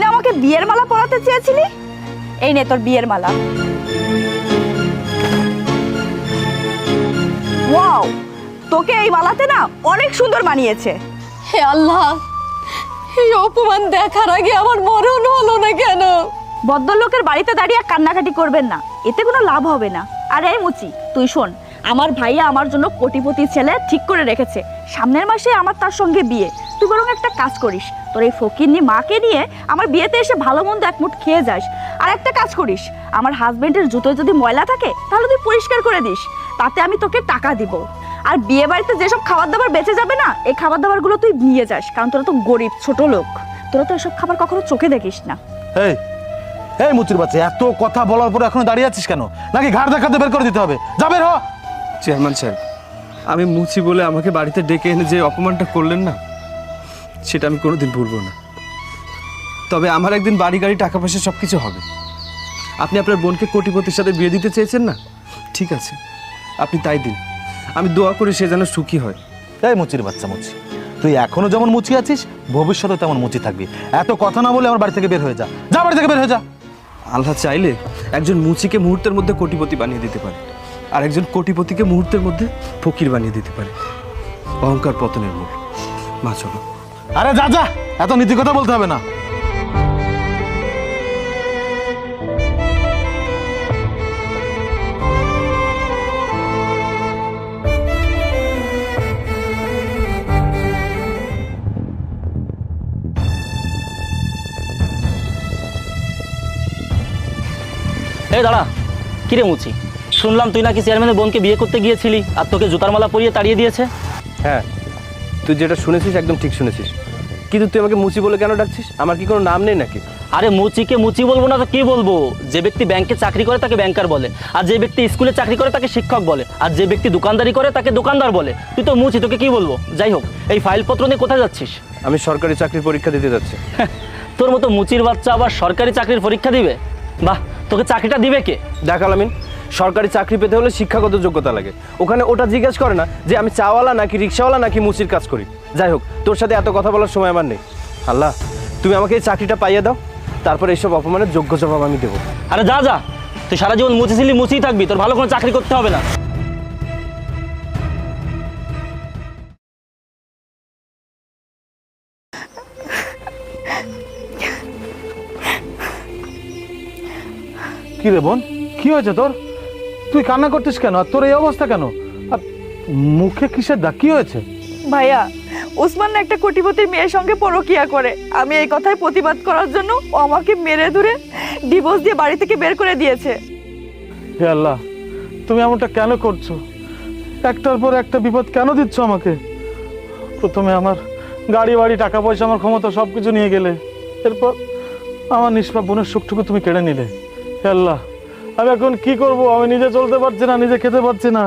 না আমাকে বিয়ের মালা পরাতে চেয়েছিলি? এই নে তোর বিয়ের মালা। ওয়াও তোকে এই মালাতে না অনেক সুন্দর মানিয়েছে হে আল্লাহ এই অপমান দেখার আগে আমার মরণ হলো না কেন? ভদ্রলোকের বাড়িতে দাঁড়িয়ে কান্নাকাটি করবেন না এতে কোনো লাভ হবে না। আর এই মুচি তুই শোন আমার ভাইয়া আমার জন্য কোটিপতি ছেলে ঠিক করে রেখেছে। সামনের মাসে আমার তার সঙ্গে বিয়ে। তুই বরং একটা কাজ করিস। তোর এই ফকিরনি মাকে নিয়ে আমার বিয়েতে এসে ভালো মন্দ এক মুঠ খেয়ে যাস। আর একটা কাজ করিস। আমার হাজব্যান্ডের জুতোয় যদি ময়লা থাকে, তাহলে তুই পরিষ্কার করে দিস। তাতে আমি তোকে টাকা দিব। আর বিয়ে বাড়িতে যেসব খাবার দাবার বেঁচে যাবে না, এই খাবার দাবারগুলো তুই নিয়ে যাস, কারণ তোরা তো গরিব, ছোট লোক। তোরা তো এসব খাবার কখনো চোখে দেখিস না। এই মুচির বাচ্চা, এত কথা বলার পর এখনও দাঁড়িয়ে আছিস কেন? নাকি ঘাড় দেখাতে বের করে দিতে হবে? যা বের হ। চেয়ারম্যান সাহেব আমি মুচি বলে আমাকে বাড়িতে ডেকে এনে যে অপমানটা করলেন না সেটা আমি কোনোদিন ভুলবো না। তবে আমার একদিন বাড়ি গাড়ি টাকা পয়সা সব কিছু হবে। আপনি আপনার বোনকে কোটিপতির সাথে বিয়ে দিতে চেয়েছেন না? ঠিক আছে আপনি তাই দিন। আমি দোয়া করি সে যেন সুখী হয়। তাই মুচির বাচ্চা মুচি তুই এখনও যেমন মুচি আছিস ভবিষ্যতে তেমন মুচি থাকবি। এত কথা না বলে আমার বাড়ি থেকে বের হয়ে যা। যা বাড়ি থেকে বের হয়ে যা। আল্লাহ চাইলে একজন মুচিকে মুহূর্তের মধ্যে কোটিপতি বানিয়ে দিতে পারে। আর একজন কোটিপতিকে মুহূর্তের মধ্যে ফকির বানিয়ে দিতে পারে। অহংকার পতনের মূল মা চলো। আরে যা যা! এত নীতি কথা বলতে হবে না। এই দাঁড়া কিরে মুচি? শুনলাম তুই নাকি চেয়ারম্যানের বোনকে বিয়ে করতে গিয়েছিলি আর তোকে জুতার মালা পরিয়ে তাড়িয়ে দিয়েছে। হ্যাঁ তুই যেটা শুনেছিস একদম ঠিক শুনেছিস। কিন্তু তুই আমাকে মুচি বলে কেন ডাকছিস? আমার কি কোনো নাম নেই নাকি? আরে মুচিকে মুচি বলব না তো কি বলব? যে ব্যক্তি ব্যাংকে চাকরি করে তাকে ব্যাংকার বলে আর যে ব্যক্তি স্কুলে চাকরি করে তাকে শিক্ষক বলে আর যে ব্যক্তি দোকানদারি করে তাকে দোকানদার বলে। তুই তো মুচি তোকে কি বলব? যাই হোক এই ফাইলপত্র নিয়ে কোথায় যাচ্ছিস? আমি সরকারি চাকরির পরীক্ষা দিতে যাচ্ছি। তোর মতো মুচির বাচ্চা আবার সরকারি চাকরির পরীক্ষা দিবে? বাহ তোকে চাকরিটা দিবে কে? দেখ আলামিন সরকারি চাকরি পেতে হলে শিক্ষাগত যোগ্যতা লাগে। ওখানে ওটা জিজ্ঞেস করে না যে আমি চাওয়ালা নাকি রিক্সাওয়ালা নাকি মুচির কাজ করি। যাই হোক তোর সাথে এত কথা বলার সময় আমার নেই। আল্লাহ তুমি আমাকে এই চাকরিটা পাইয়ে দাও তারপর এইসব অপমানের যোগ্য জবাব আমি দেবো। আরে যা যা। তুই সারা জীবন মুচিছিলি মুচিই থাকবি। তোর ভালো কোনো চাকরি করতে হবে না। কি রে বোন? কি হয়েছে তোর? তুই কান্না করতিস কেন? আর তোর এই অবস্থা কেন? আর মুখে কিসের দাগ কি হয়েছে? ভাইয়া ওসমান একটা কোটিপতির মেয়ের সঙ্গে পরকিয়া করে। আমি এই কথায় প্রতিবাদ করার জন্য ও আমাকে মেরে ধরে ডিভোর্স দিয়ে বাড়ি থেকে বের করে দিয়েছে। হে আল্লাহ তুমি এমনটা কেন করছ? একটার পর একটা বিপদ কেন দিচ্ছ আমাকে? প্রথমে আমার গাড়ি বাড়ি টাকা পয়সা আমার ক্ষমতা সব কিছু নিয়ে গেলে। এরপর আমার নিষ্পাপ বোনের সুখটুকু তুমি কেড়ে নিলে। হে আল্লাহ আমি এখন কি করব? আমি নিজে চলতে পারছি না নিজে খেতে পারছি না।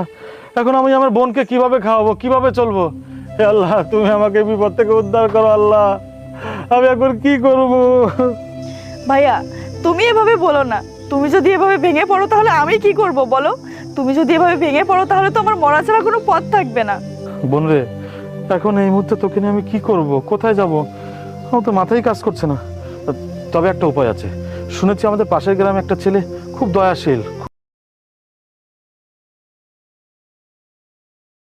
এখন আমি আমার বোনকে কীভাবে খাওয়াবো? কীভাবে চলবো? হে আল্লাহ তুমি আমাকে বিপদ থেকে উদ্ধার করো আল্লাহ। আমি এখন কি করব? ভাইয়া তুমি এভাবে বলো না। তুমি যদি এভাবে ভেঙে পড়ো তাহলে আমি কি করব বলো? তুমি যদি এভাবে ভেঙে পড়ো তাহলে তো আমার মরা ছাড়া কোনো পথ থাকবে না। বোন রে এখন এই মুহূর্তে তোকে নিয়ে আমি কি করব? কোথায় যাব? আমার তো মাথায় কাজ করছে না। তবে একটা উপায় আছে। শুনেছি আমাদের পাশের গ্রামে একটা ছেলে খুব দয়াশীল।